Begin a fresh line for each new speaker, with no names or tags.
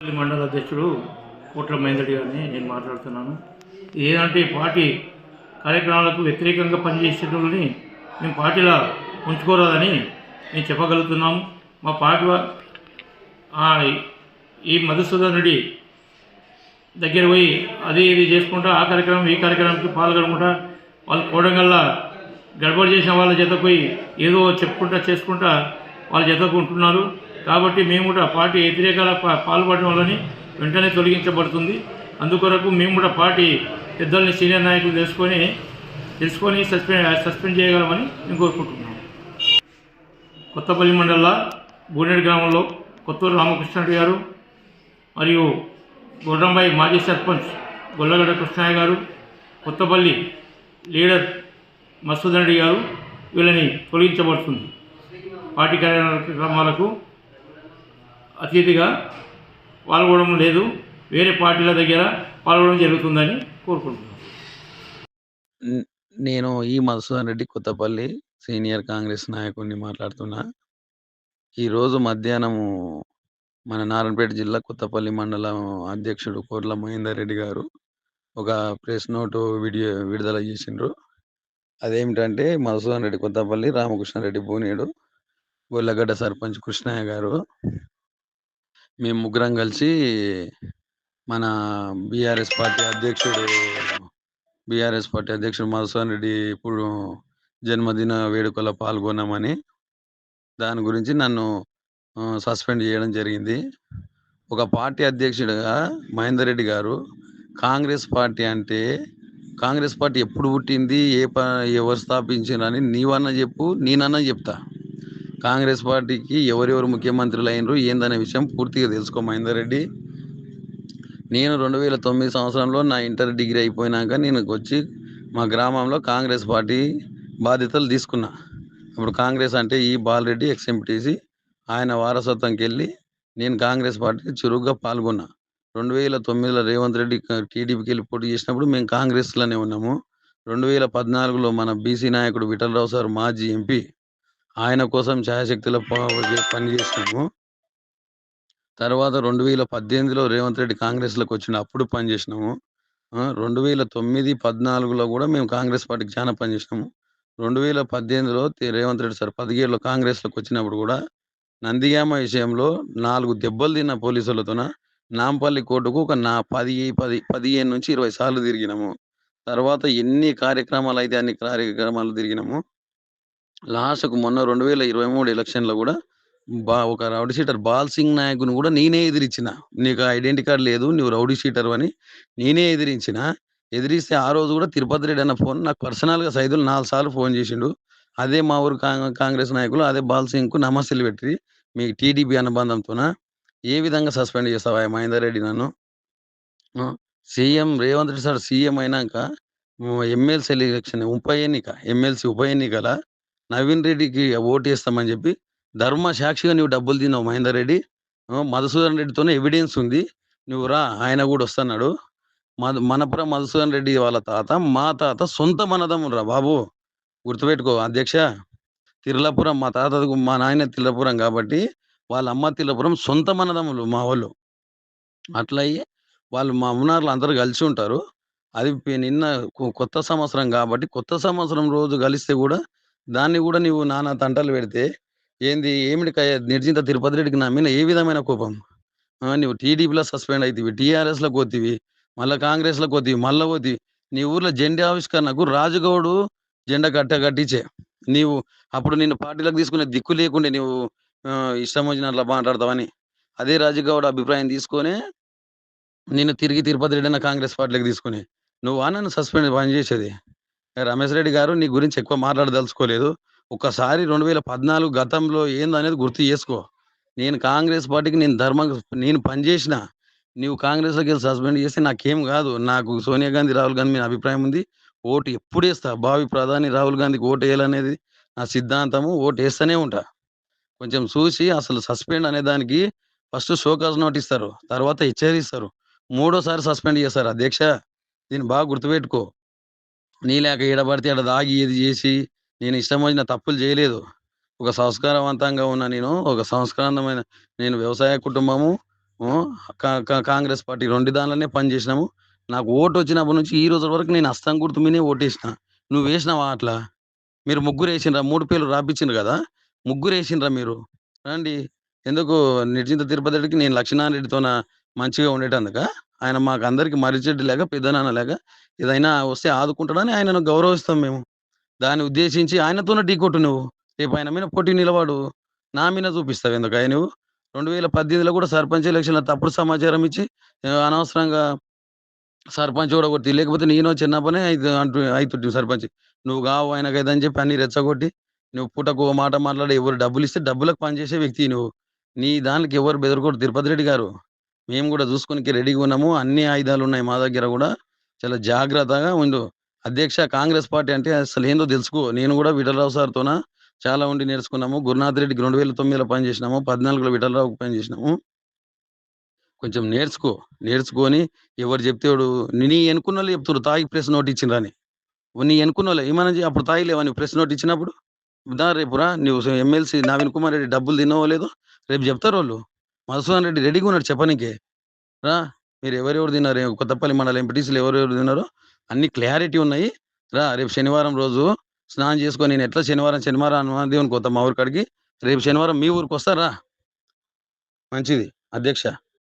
మండల అధ్యక్షుడు కోట్ల మహేందర్ గారిని నేను మాట్లాడుతున్నాను. ఏదంటే పార్టీ కార్యక్రమాలకు వ్యతిరేకంగా పనిచేసేటోళ్ళని మేము పార్టీలో ఉంచుకోరాదని మేము చెప్పగలుగుతున్నాము. మా పార్టీ ఈ మధుసూదన్ రెడ్డి దగ్గర పోయి అది ఇది చేసుకుంటా ఆ కార్యక్రమం ఈ కార్యక్రమానికి పాల్గొనకుండా వాళ్ళు కోడంగల్లా గడబడి చేసిన వాళ్ళ చేత పోయి ఏదో చెప్పుకుంటా చేసుకుంటా వాళ్ళ చేతకు ఉంటున్నారు. కాబట్టి మేము కూడా పార్టీ వ్యతిరేకాల పా- పాల్పడడం వల్లని వెంటనే తొలగించబడుతుంది. అందుకొరకు మేము కూడా పార్టీ పెద్దల్ని సీనియర్ నాయకులు తెలుసుకొని తెలుసుకొని సస్పెండ్ సస్పెండ్ చేయగలమని మేము కోరుకుంటున్నాను కొత్తపల్లి మండల బూనేడు గ్రామంలో కొత్తూరు రామకృష్ణుడు గారు మరియు గుర్రంబాయి మాజీ సర్పంచ్ గొల్లగడ్డ కృష్ణయ్య గారు కొత్తపల్లి లీడర్ మసూద్ రెడ్డి గారు వీళ్ళని తొలగించబడుతుంది. పార్టీ కార్యక్రమాలకు అతిథిగా పాల్గొనడం లేదు. వేరే పార్టీల దగ్గర పాల్గొనడం జరుగుతుందని కోరుకుంటున్నాను.
నేను ఈ మధుసూదన్ రెడ్డి కొత్తపల్లి సీనియర్ కాంగ్రెస్ నాయకుడిని మాట్లాడుతున్నా. ఈరోజు మధ్యాహ్నము మన నారాయణపేట జిల్లా కొత్తపల్లి మండలం అధ్యక్షుడు కోర్ల మహేందర్ రెడ్డి గారు ఒక ప్రెస్ నోటు వీడియో విడుదల చేసిండ్రు. అదేమిటంటే మధుసూదన్ రెడ్డి కొత్తపల్లి రామకృష్ణారెడ్డి బోనేడు గొల్లగడ్డ సర్పంచ్ కృష్ణయ్య గారు మేము ముగ్గురం కలిసి మన బీఆర్ఎస్ పార్టీ అధ్యక్షుడు బీఆర్ఎస్ పార్టీ అధ్యక్షుడు మధుసూదన్ రెడ్డి ఇప్పుడు జన్మదిన వేడుకలో పాల్గొన్నామని దాని గురించి నన్ను సస్పెండ్ చేయడం జరిగింది. ఒక పార్టీ అధ్యక్షుడిగా మహేందర్ రెడ్డి గారు కాంగ్రెస్ పార్టీ అంటే కాంగ్రెస్ పార్టీ ఎప్పుడు పుట్టింది ఏ ప ఎవరు స్థాపించారని నీవన్నా చెప్పు నేనన్నా చెప్తా. కాంగ్రెస్ పార్టీకి ఎవరెవరు ముఖ్యమంత్రులు అయినరు ఏందనే విషయం పూర్తిగా తెలుసుకో మహేందర్ రెడ్డి. నేను రెండు వేల తొమ్మిది సంవత్సరంలో నా ఇంటర్ డిగ్రీ అయిపోయినాక నేను వచ్చి మా గ్రామంలో కాంగ్రెస్ పార్టీ బాధ్యతలు తీసుకున్నా. అప్పుడు కాంగ్రెస్ అంటే ఈ బాలరెడ్డి ఎక్స్ఎంపీటీసీ ఆయన వారసత్వంకి వెళ్ళి నేను కాంగ్రెస్ పార్టీకి చురుగ్గా పాల్గొన్నా. రెండు వేల తొమ్మిదిలో రేవంత్ రెడ్డి టీడీపీకి వెళ్ళి పోటీ చేసినప్పుడు మేము కాంగ్రెస్లోనే ఉన్నాము. రెండు వేల పద్నాలుగులో మన బీసీ నాయకుడు విఠలరావు సార్ మాజీ ఎంపీ ఆయన కోసం ఛాయశక్తుల పనిచేసినాము తర్వాత రెండు వేల పద్దెనిమిదిలో రేవంత్ రెడ్డి కాంగ్రెస్లోకి వచ్చిన అప్పుడు పనిచేసినాము రెండు వేల తొమ్మిది పద్నాలుగులో కూడా మేము కాంగ్రెస్ పార్టీకి చాలా పనిచేసినాము రెండు వేల పద్దెనిమిదిలో రేవంత్ రెడ్డి సార్ పదిహేడులో కాంగ్రెస్లోకి వచ్చినప్పుడు కూడా నందిగామ విషయంలో నాలుగు దెబ్బలు తిన్న పోలీసులతోన నాంపల్లి కోర్టుకు ఒక నా పది పది పదిహేను నుంచి ఇరవై సార్లు తిరిగినాము. తర్వాత ఎన్ని కార్యక్రమాలు అయితే అన్ని కార్యక్రమాలు తిరిగినాము. లాస్ట్కు మొన్న రెండు వేల ఇరవై మూడు ఎలక్షన్లో కూడా బా ఒక రౌడీ షీటర్ బాల్ సింగ్ నాయకుని కూడా నేనే ఎదిరించిన నీకు ఐడెంటి కార్డు లేదు నువ్వు రౌడీ షీటర్ అని నేనే ఎదిరించిన. ఎదిరిస్తే ఆ రోజు కూడా తిరుపతి రెడ్డి అన్న ఫోన్ నాకు పర్సనల్గా సైదులు నాలుగు సార్లు ఫోన్ చేసిండు. అదే మా ఊరు కాంగ్- కాంగ్రెస్ నాయకులు అదే బాల్ సింగ్కు నమస్తలు పెట్టి మీకు టీడీపీ అనుబంధంతోన ఏ విధంగా సస్పెండ్ చేస్తావా మహేందర్ రెడ్డి నన్ను? CM Revanth Reddy sir CM అయినాక ఎమ్మెల్సీ ఎలక్షన్ ఉప ఎన్నిక ఎమ్మెల్సీ ఉప ఎన్నికల నవీన్ రెడ్డికి ఓటు వేస్తామని చెప్పి ధర్మ సాక్షిగా నువ్వు డబ్బులు తిన్నావు మహేందర్ రెడ్డి. మధుసూదన్ రెడ్డితోనే ఎవిడెన్స్ ఉంది. నువ్వు రా ఆయన కూడా వస్తున్నాడు. మధు మనపురం మధుసూదన్ రెడ్డి వాళ్ళ తాత మా తాత సొంత మనదమ్ములు రా బాబు. గుర్తుపెట్టుకో అధ్యక్ష. తిరులపురం మా తాత మా నాయన తిరులపురం కాబట్టి వాళ్ళ అమ్మ తిరులపురం సొంత మనదమ్ములు మా వాళ్ళు. అట్లా అయ్యి వాళ్ళు మా అమ్మనార్లు అందరూ కలిసి ఉంటారు. అది నిన్న కొ- కొత్త సంవత్సరం కాబట్టి కొత్త సంవత్సరం రోజు కలిస్తే కూడా దాన్ని కూడా నీవు నానా తంటలు పెడితే ఏంది ఏమిటి నిర్జింత తిరుపతి రెడ్డికి నా మీద ఏ విధమైన కోపం? నువ్వు టీడీపీలో సస్పెండ్ అవుతావి టీఆర్ఎస్లో కోతివి మళ్ళీ కాంగ్రెస్లో కొత్తివి మళ్ళీ పోతివి నీ ఊర్లో జెండా ఆవిష్కరణకు రాజుగౌడు జెండా కట్ట కట్టించే. నీవు అప్పుడు నిన్ను పార్టీలకు తీసుకునే దిక్కు లేకుండే నువ్వు ఇష్టం వచ్చినట్లా మాట్లాడతావని. అదే రాజుగౌడ్ అభిప్రాయం తీసుకొని నేను తిరిగి తిరుపతి రెడ్డి కాంగ్రెస్ పార్టీలకు తీసుకుని నువ్వు నన్ను సస్పెండ్ పని చేసేది. రమేష్ రెడ్డి గారు నీ గురించి ఎక్కువ మాట్లాడదలుచుకోలేదు. ఒకసారి రెండు వేల పద్నాలుగు గతంలో ఏందనేది గుర్తు చేసుకో. నేను కాంగ్రెస్ పార్టీకి నేను ధర్మం నేను పనిచేసిన నువ్వు కాంగ్రెస్లోకి వెళ్ళి సస్పెండ్ చేస్తే నాకేం కాదు. నాకు సోనియా గాంధీ రాహుల్ గాంధీ మీద అభిప్రాయం ఉంది. ఓటు ఎప్పుడు వేస్తా? భావి ప్రధాని రాహుల్ గాంధీకి ఓటు వేయాలనేది నా సిద్ధాంతము. ఓటు వేస్తూనే ఉంటా. కొంచెం చూసి అసలు సస్పెండ్ అనే దానికి ఫస్ట్ షోకాజ్ నోట్ ఇస్తారు. తర్వాత హెచ్చరిస్తారు. మూడోసారి సస్పెండ్ చేస్తారు. అధ్యక్ష దీన్ని బాగా గుర్తుపెట్టుకో. నీలేక ఈడబడితే ఆడ దాగి ఏది చేసి నేను ఇష్టం వచ్చిన తప్పులు చేయలేదు. ఒక సంస్కారవంతంగా ఉన్న నేను ఒక సంస్కారమైన నేను వ్యవసాయ కుటుంబము కా- కాంగ్రెస్ పార్టీ రెండు దానిలోనే పనిచేసినాము నాకు ఓటు వచ్చినప్పటి నుంచి ఈ రోజు వరకు నేను అస్తం గుర్తు మీనే ఓటేసిన. నువ్వు వేసినావా అట్లా? మీరు ముగ్గురు వేసిండ్రా మూడు పేర్లు రాపించిండ్రు కదా? ముగ్గురు వేసిండ్రా మీరు? రండి. ఎందుకు నిర్జింత తిరుపతి నేను లక్ష్మీనారాయణ మంచిగా ఉండేటందుక? ఆయన మాకు అందరికి మరిచెడ్డి లేక పెద్దనాన్న లేక ఏదైనా వస్తే ఆదుకుంటాడని ఆయనను గౌరవిస్తాం మేము. దాన్ని ఉద్దేశించి ఆయనతోనే ఢీ కొట్టు నువ్వు. రేపు ఆయన మీద పోటీ నిలబడు నా మీద చూపిస్తావు ఎందుకు ఆయన నువ్వు? రెండు వేల పద్దెనిమిదిలో కూడా సర్పంచ్ ఎలక్షన్లో తప్పుడు సమాచారం ఇచ్చి అనవసరంగా సర్పంచ్ కూడా కొట్టి లేకపోతే నేను చిన్నప్పనే పనే అంటూ అవుతుంటే సర్పంచ్. నువ్వు కావు ఆయనకైతే అని చెప్పి అన్ని రెచ్చగొట్టి నువ్వు పూటకు ఓ మాట మాట్లాడి ఎవరు డబ్బులు ఇస్తే డబ్బులకు పనిచేసే వ్యక్తి నువ్వు. నీ దానికి ఎవరు బెదరకూడదు. తిరుపతి రెడ్డి గారు. మేము కూడా చూసుకునికి రెడీగా ఉన్నాము. అన్ని ఆయుధాలు ఉన్నాయి మా దగ్గర కూడా. చాలా జాగ్రత్తగా ఉండు. అధ్యక్ష కాంగ్రెస్ పార్టీ అంటే అసలు ఏందో తెలుసుకో. నేను కూడా విఠలరావు సార్తోన చాలా ఉండి నేర్చుకున్నాము. గురునాథ్ రెడ్డికి రెండు వేల తొమ్మిదిలో పని చేసినాము పద్నాలుగులో విఠలరావుకి పని చేసినాము కొంచెం నేర్చుకో. నేర్చుకొని ఎవరు చెప్తే నీ ఎనుకున్న వాళ్ళు చెప్తారు తాగి ప్రెస్ నోట్ ఇచ్చిండ్రని నీ ఎనుకున్న వాళ్ళు ఏమన్నా అప్పుడు తాగిలేవా నువ్వు? ప్రెస్ నోట్ ఇచ్చినప్పుడు? దా రేపు రా. నువ్వు ఎమ్మెల్సీ నవీన్ కుమార్ రెడ్డి డబ్బులు తినవో లేదో? రేపు చెప్తారు వాళ్ళు. మధుసూదన్ రెడ్డి రెడీగా ఉన్నాడు చెప్పనీకే. రా మీరు ఎవరెవరు తిన్నారు? కొత్తపల్లి మండలం ఎంపీటీసీలు ఎవరెవరు తిన్నారో అన్ని క్లారిటీ ఉన్నాయి. రా రేపు శనివారం రోజు స్నానం చేసుకొని నేను ఎట్లా శనివారం శనివారం హనుమాన్ కొత్త మా ఊరి కాడికి రేపు శనివారం మీ ఊరికి వస్తారా? మంచిది. అధ్యక్ష.